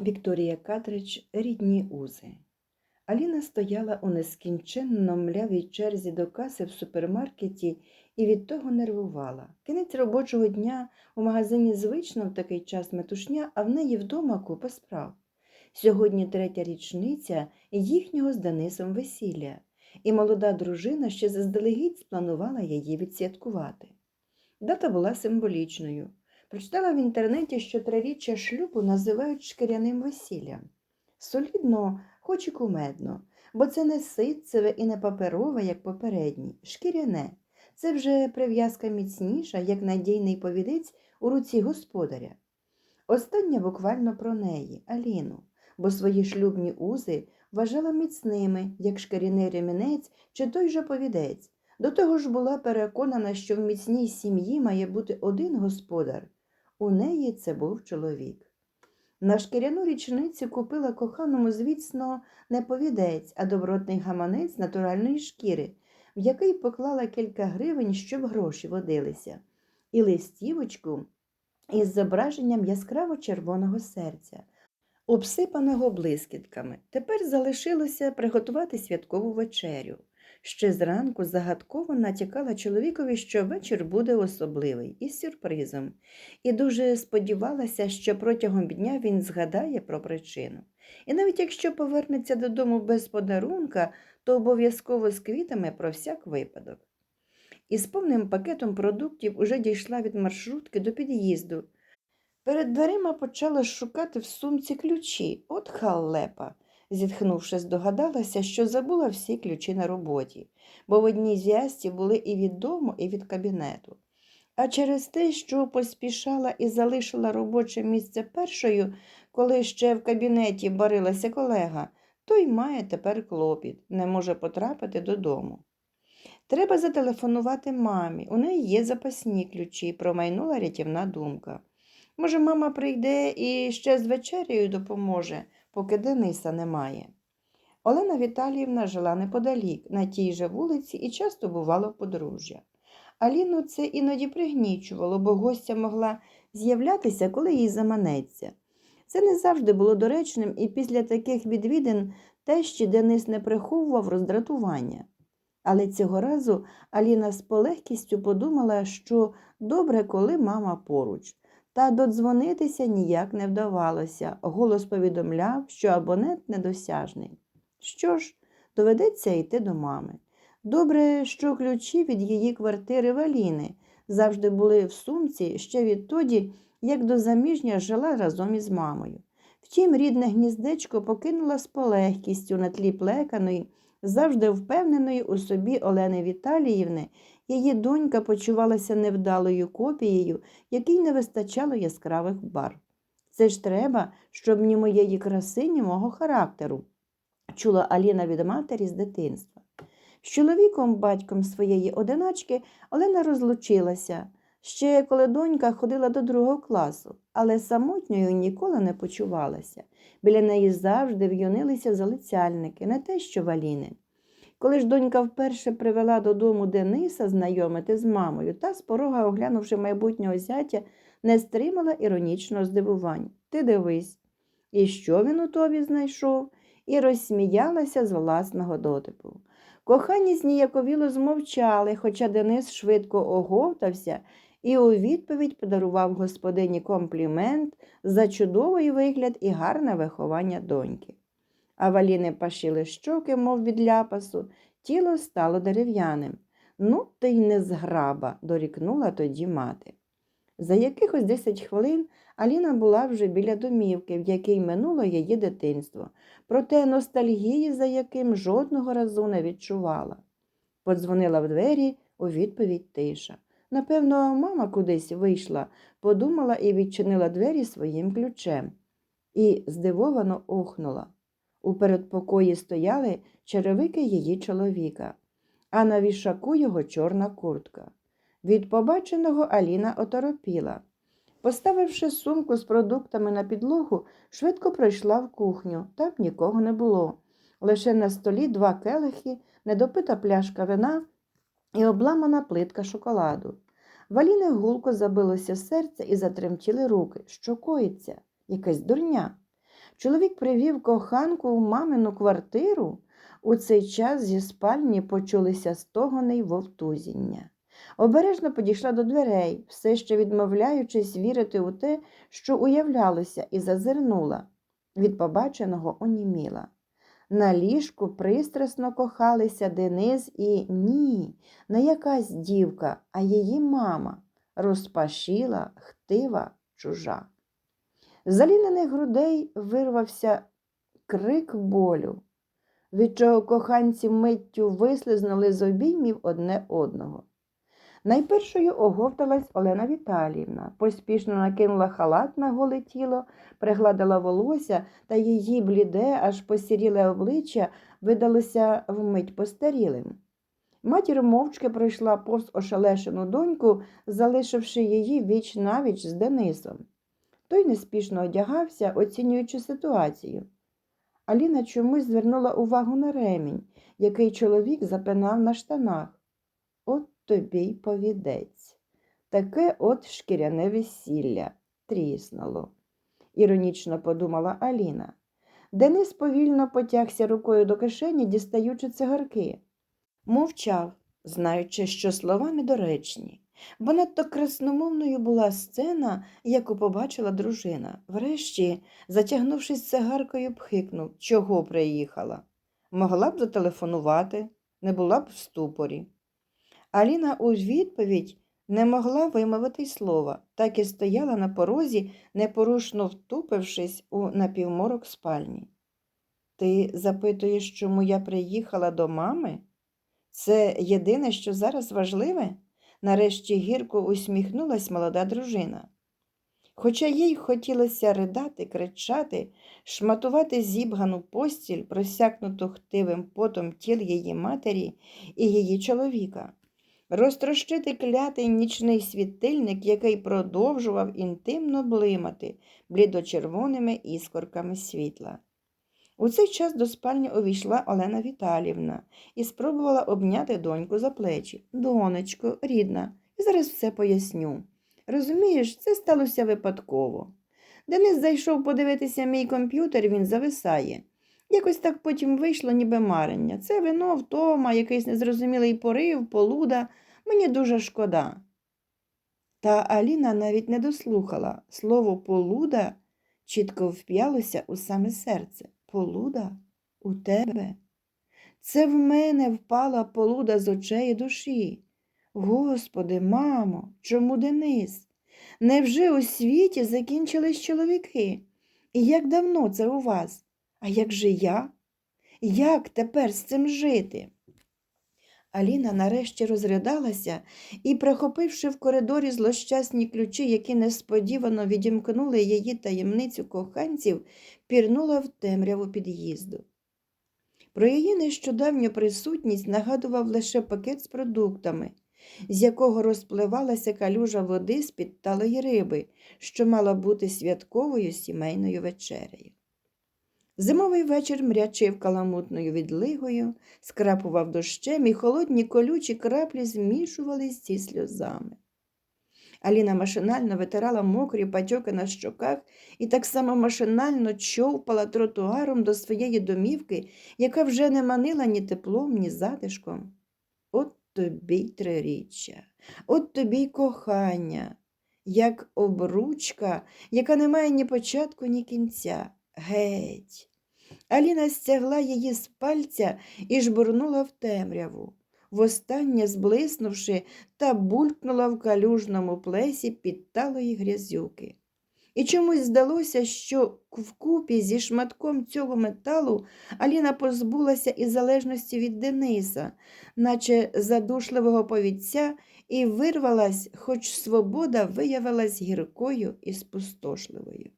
Вікторія Катрич Рідні узи. Аліна стояла у нескінченно млявій черзі до каси в супермаркеті і від того нервувала. Кінець робочого дня у магазині звично в такий час метушня, а в неї вдома купа справ. Сьогодні третя річниця їхнього з Денисом весілля, і молода дружина ще заздалегідь спланувала її відсвяткувати. Дата була символічною. Прочитала в інтернеті, що триріччя шлюбу називають шкіряним весіллям. Солідно, хоч і кумедно, бо це не ситцеве і не паперове, як попередні, шкіряне. Це вже прив'язка міцніша, як надійний повідець у руці господаря. Остання буквально про неї, Аліну, бо свої шлюбні узи вважала міцними, як шкіряний ремінець чи той же повідець. До того ж була переконана, що в міцній сім'ї має бути один господар. У неї це був чоловік. На шкіряну річницю купила коханому, звісно, не повідець, а добротний гаманець натуральної шкіри, в який поклала кілька гривень, щоб гроші водилися, і листівочку із зображенням яскраво червоного серця, обсипаного блискітками. Тепер залишилося приготувати святкову вечерю. Ще зранку загадково натякала чоловікові, що вечір буде особливий із сюрпризом, і дуже сподівалася, що протягом дня він згадає про причину. І навіть якщо повернеться додому без подарунка, то обов'язково з квітами про всяк випадок. Із повним пакетом продуктів уже дійшла від маршрутки до під'їзду. Перед дверима почала шукати в сумці ключі. От халепа зітхнувши, здогадалася, що забула всі ключі на роботі, бо в одній зв'язці були і від дому, і від кабінету. А через те, що поспішала і залишила робоче місце першою, коли ще в кабінеті барилася колега, той має тепер клопіт, не може потрапити додому. Треба зателефонувати мамі, у неї є запасні ключі, промайнула рятівна думка. Може, мама прийде і ще з вечерею допоможе, поки Дениса немає. Олена Віталіївна жила неподалік, на тій же вулиці і часто бувало в подружжя. Аліну це іноді пригнічувало, бо гостя могла з'являтися, коли їй заманеться. Це не завжди було доречним, і після таких відвідин тещі Денис не приховував роздратування. Але цього разу Аліна з полегкістю подумала, що добре, коли мама поруч. Та додзвонитися ніяк не вдавалося. Голос повідомляв, що абонент недосяжний. Що ж, доведеться йти до мами. Добре, що ключі від її квартири Валіни завжди були в сумці ще відтоді, як до заміжня жила разом із мамою. Втім, рідне гніздечко покинула з полегкістю на тлі плеканої, завжди впевненої у собі Олени Віталіївни, Її донька почувалася невдалою копією, якій не вистачало яскравих барв. Це ж треба, щоб ні моєї краси, ні мого характеру, чула Аліна від матері з дитинства. З чоловіком, батьком своєї одиначки, Олена розлучилася ще коли донька ходила до другого класу, але самотньою ніколи не почувалася. Біля неї завжди в'юнилися залицяльники, не те, що валіни. Коли ж донька вперше привела додому Дениса знайомити з мамою, та з порога, оглянувши майбутнього зятя, не стримала іронічного здивування. Ти дивись, і що він у тобі знайшов, і розсміялася з власного дотипу. Кохані зніяковіло змовчали, хоча Денис швидко оговтався і у відповідь подарував господині комплімент за чудовий вигляд і гарне виховання доньки а валіни пашили щоки, мов від ляпасу, тіло стало дерев'яним. Ну, ти й не зграба, дорікнула тоді мати. За якихось десять хвилин Аліна була вже біля домівки, в якій минуло її дитинство, проте ностальгії, за яким жодного разу не відчувала. Подзвонила в двері у відповідь тиша. Напевно, мама кудись вийшла, подумала і відчинила двері своїм ключем. І здивовано охнула. У передпокої стояли черевики її чоловіка, а на вішаку його чорна куртка. Від побаченого Аліна оторопіла. Поставивши сумку з продуктами на підлогу, швидко пройшла в кухню. Там нікого не було. Лише на столі два келихи, недопита пляшка вина і обламана плитка шоколаду. Валіне гулко забилося серце і затремтіли руки. Що коїться? Якась дурня. Чоловік привів коханку в мамину квартиру. У цей час зі спальні почулися стогони й вовтузіння. Обережно підійшла до дверей, все ще відмовляючись вірити у те, що уявлялося, і зазирнула. Від побаченого оніміла. На ліжку пристрасно кохалися Денис і ні, не якась дівка, а її мама, розпашіла, хтива, чужа. З залінених грудей вирвався крик болю, від чого коханці миттю вислизнули з обіймів одне одного. Найпершою оговталась Олена Віталіївна, поспішно накинула халат на голе тіло, пригладила волосся, та її бліде, аж посіріле обличчя видалося вмить постарілим. Матір мовчки пройшла повз ошелешену доньку, залишивши її віч навіч з Денисом. Той неспішно одягався, оцінюючи ситуацію. Аліна чомусь звернула увагу на ремінь, який чоловік запинав на штанах. От тобі й повідець. Таке от шкіряне весілля тріснуло, іронічно подумала Аліна. Денис повільно потягся рукою до кишені, дістаючи цигарки. Мовчав, знаючи, що слова недоречні, бо надто красномовною була сцена, яку побачила дружина. Врешті, затягнувшись цигаркою, пхикнув, чого приїхала. Могла б зателефонувати, не була б в ступорі. Аліна у відповідь не могла вимовити й слова, так і стояла на порозі, непорушно втупившись у напівморок спальні. Ти запитуєш, чому я приїхала до мами? Це єдине, що зараз важливе? Нарешті гірко усміхнулась молода дружина. Хоча їй хотілося ридати, кричати, шматувати зібгану постіль, просякнуту хтивим потом тіл її матері і її чоловіка розтрощити клятий нічний світильник, який продовжував інтимно блимати блідочервоними іскорками світла. У цей час до спальні увійшла Олена Віталівна і спробувала обняти доньку за плечі. Донечко, рідна, я зараз все поясню. Розумієш, це сталося випадково. Денис зайшов подивитися мій комп'ютер, він зависає. Якось так потім вийшло, ніби марення. Це вино, втома, якийсь незрозумілий порив, полуда. Мені дуже шкода. Та Аліна навіть не дослухала. Слово полуда чітко вп'ялося у саме серце. Полуда у тебе. Це в мене впала полуда з очей душі. Господи, мамо, чому Денис? Невже у світі закінчились чоловіки? І як давно це у вас? А як же я? Як тепер з цим жити? Аліна нарешті розридалася і, прихопивши в коридорі злощасні ключі, які несподівано відімкнули її таємницю коханців, пірнула в темряву під'їзду. Про її нещодавню присутність нагадував лише пакет з продуктами, з якого розпливалася калюжа води з підталої риби, що мала бути святковою сімейною вечерею. Зимовий вечір мрячив каламутною відлигою, скрапував дощем, і холодні колючі краплі змішувались зі сльозами. Аліна машинально витирала мокрі патьоки на щоках і так само машинально човпала тротуаром до своєї домівки, яка вже не манила ні теплом, ні затишком. От тобі й триріччя, от тобі й кохання, як обручка, яка не має ні початку, ні кінця. Геть. Аліна стягла її з пальця і жбурнула в темряву, востаннє зблиснувши та булькнула в калюжному плесі підталої грязюки. І чомусь здалося, що вкупі зі шматком цього металу Аліна позбулася і залежності від Дениса, наче задушливого повідця, і вирвалась, хоч свобода виявилась гіркою і спустошливою.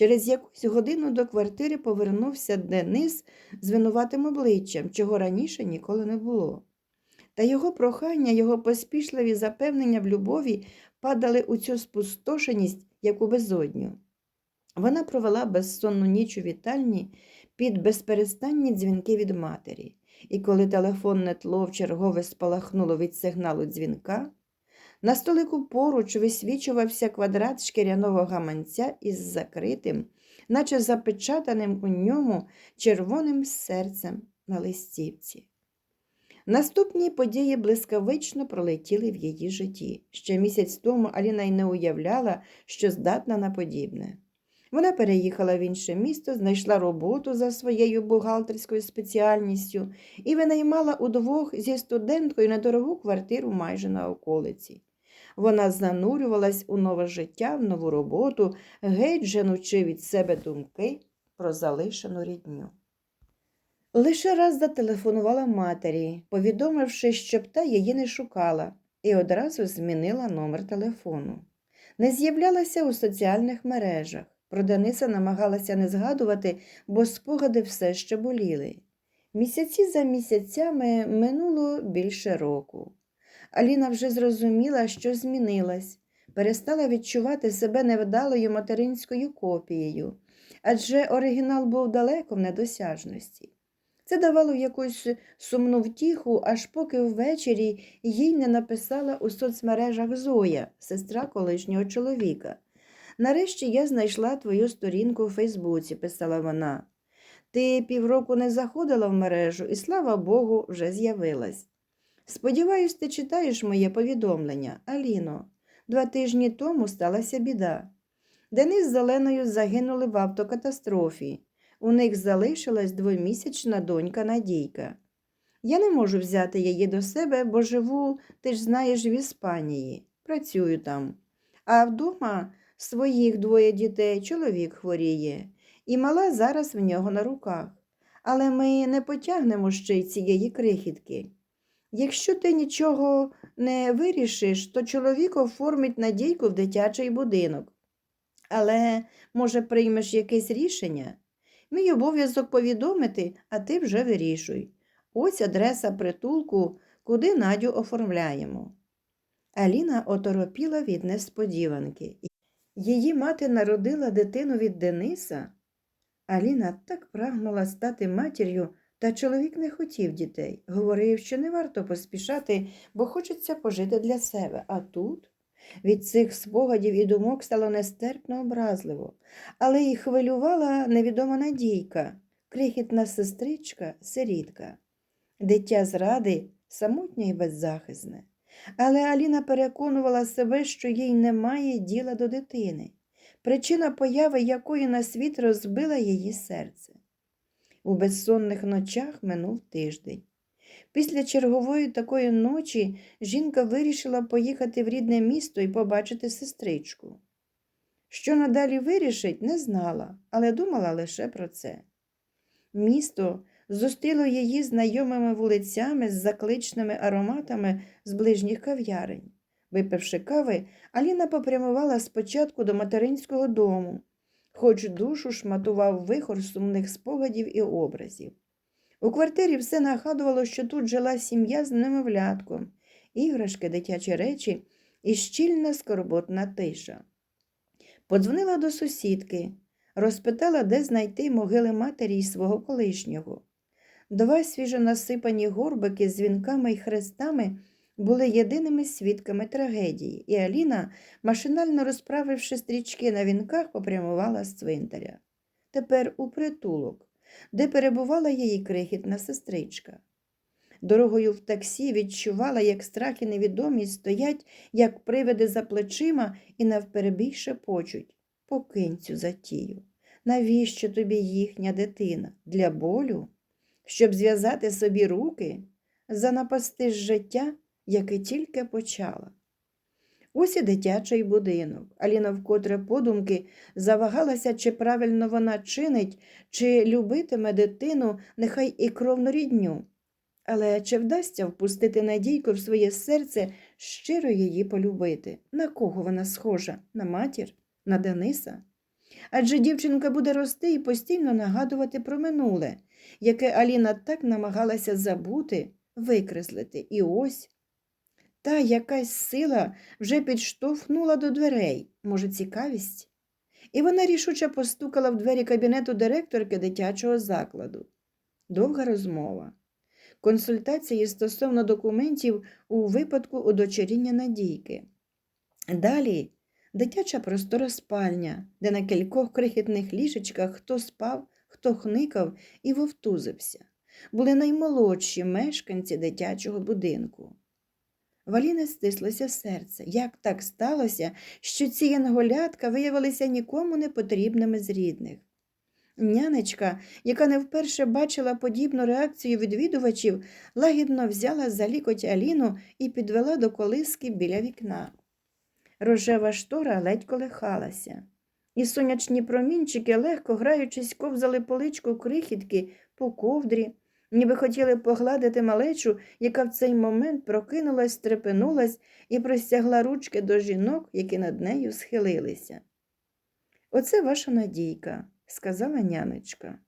Через якусь годину до квартири повернувся Денис з винуватим обличчям, чого раніше ніколи не було. Та його прохання, його поспішливі запевнення в любові падали у цю спустошеність, як у безодню. Вона провела безсонну ніч у вітальні під безперестанні дзвінки від матері, і коли телефонне тло в чергове спалахнуло від сигналу дзвінка, на столику поруч висвічувався квадрат шкіряного гаманця із закритим, наче запечатаним у ньому червоним серцем на листівці. Наступні події блискавично пролетіли в її житті. Ще місяць тому Аліна й не уявляла, що здатна на подібне. Вона переїхала в інше місто, знайшла роботу за своєю бухгалтерською спеціальністю і винаймала удвох зі студенткою недорогу квартиру майже на околиці. Вона занурювалась у нове життя, в нову роботу, геть женучи від себе думки про залишену рідню. Лише раз зателефонувала матері, повідомивши, щоб та її не шукала, і одразу змінила номер телефону. Не з'являлася у соціальних мережах. Про Дениса намагалася не згадувати, бо спогади все ще боліли. Місяці за місяцями минуло більше року. Аліна вже зрозуміла, що змінилась, перестала відчувати себе невдалою материнською копією, адже оригінал був далеко в недосяжності. Це давало якусь сумну втіху, аж поки ввечері їй не написала у соцмережах Зоя, сестра колишнього чоловіка. Нарешті я знайшла твою сторінку у Фейсбуці, писала вона. Ти півроку не заходила в мережу і, слава Богу, вже з'явилась. Сподіваюсь, ти читаєш моє повідомлення, Аліно. Два тижні тому сталася біда. Денис з Оленою загинули в автокатастрофі. У них залишилась двомісячна донька Надійка. Я не можу взяти її до себе, бо живу, ти ж знаєш, в Іспанії, працюю там. А вдома своїх двоє дітей, чоловік хворіє, і мала зараз в нього на руках. Але ми не потягнемо ще й цієї крихітки. Якщо ти нічого не вирішиш, то чоловік оформить надійку в дитячий будинок. Але, може, приймеш якесь рішення? Мій обов'язок повідомити, а ти вже вирішуй. Ось адреса притулку, куди Надю оформляємо. Аліна оторопіла від несподіванки. Її мати народила дитину від Дениса. Аліна так прагнула стати матір'ю, та чоловік не хотів дітей. Говорив, що не варто поспішати, бо хочеться пожити для себе. А тут від цих спогадів і думок стало нестерпно образливо, але й хвилювала невідома надійка, крихітна сестричка, сирітка, дитя зради самотнє і беззахисне. Але Аліна переконувала себе, що їй немає діла до дитини, причина появи якої на світ розбила її серце. У безсонних ночах минув тиждень. Після чергової такої ночі жінка вирішила поїхати в рідне місто і побачити сестричку. Що надалі вирішить, не знала, але думала лише про це. Місто зустріло її знайомими вулицями з закличними ароматами з ближніх кав'ярень. Випивши кави, Аліна попрямувала спочатку до материнського дому, хоч душу шматував вихор сумних спогадів і образів. У квартирі все нагадувало, що тут жила сім'я з немовлятком, іграшки, дитячі речі і щільна скорботна тиша. Подзвонила до сусідки, розпитала, де знайти могили матері й свого колишнього. Два свіжонасипані горбики з вінками й хрестами були єдиними свідками трагедії, і Аліна, машинально розправивши стрічки на вінках, попрямувала з цвинтаря. Тепер у притулок, де перебувала її крихітна сестричка. Дорогою в таксі відчувала, як страх і невідомість стоять, як привиди за плечима і навперебій шепочуть. Покинь цю затію. Навіщо тобі їхня дитина? Для болю? Щоб зв'язати собі руки, занапасти життя, яке тільки почала. Ось і дитячий будинок. Аліна вкотре подумки завагалася, чи правильно вона чинить, чи любитиме дитину, нехай і кровну рідню. Але чи вдасться впустити надійку в своє серце, щиро її полюбити? На кого вона схожа? На матір? На Дениса? Адже дівчинка буде рости і постійно нагадувати про минуле, яке Аліна так намагалася забути, викреслити. І ось та якась сила вже підштовхнула до дверей, може, цікавість? І вона рішуче постукала в двері кабінету директорки дитячого закладу. Довга розмова. Консультації стосовно документів у випадку удочеріння Надійки. Далі дитяча простора спальня, де на кількох крихітних ліжечках хто спав, хто хникав і вовтузився, були наймолодші мешканці дитячого будинку. Валіна стислося серце. Як так сталося, що ці янголятка виявилися нікому не потрібними з рідних? Нянечка, яка не вперше бачила подібну реакцію відвідувачів, лагідно взяла за лікоть Аліну і підвела до колиски біля вікна. Рожева штора ледь колихалася, і сонячні промінчики, легко граючись, ковзали поличку крихітки по ковдрі, ніби хотіли погладити малечу, яка в цей момент прокинулась, стрепенулась і простягла ручки до жінок, які над нею схилилися. Оце ваша надійка, сказала нянечка.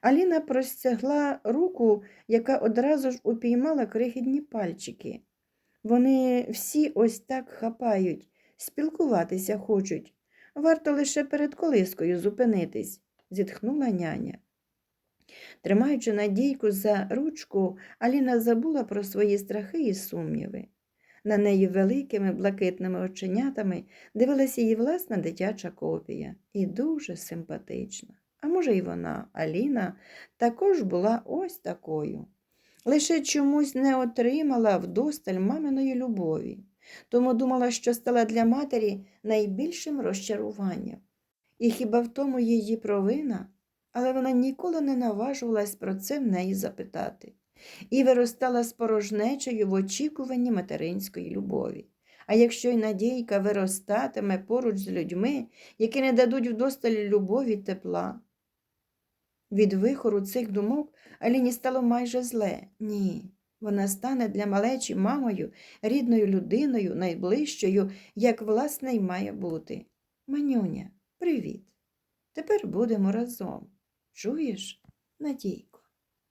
Аліна простягла руку, яка одразу ж упіймала крихітні пальчики. Вони всі ось так хапають, спілкуватися хочуть. Варто лише перед колискою зупинитись, зітхнула няня. Тримаючи Надійку за ручку, Аліна забула про свої страхи і сумніви. На неї великими блакитними оченятами дивилася її власна дитяча копія, і дуже симпатична. А може, і вона, Аліна, також була ось такою. Лише чомусь не отримала вдосталь маминої любові, тому думала, що стала для матері найбільшим розчаруванням. І хіба в тому її провина? Але вона ніколи не наважувалась про це в неї запитати і виростала з порожнечею в очікуванні материнської любові. А якщо й Надійка виростатиме поруч з людьми, які не дадуть вдосталь любові тепла. Від вихору цих думок Аліні стало майже зле. Ні, вона стане для малечі мамою, рідною людиною, найближчою, як власне й має бути. Манюня, привіт. Тепер будемо разом. Чуєш, Надійко?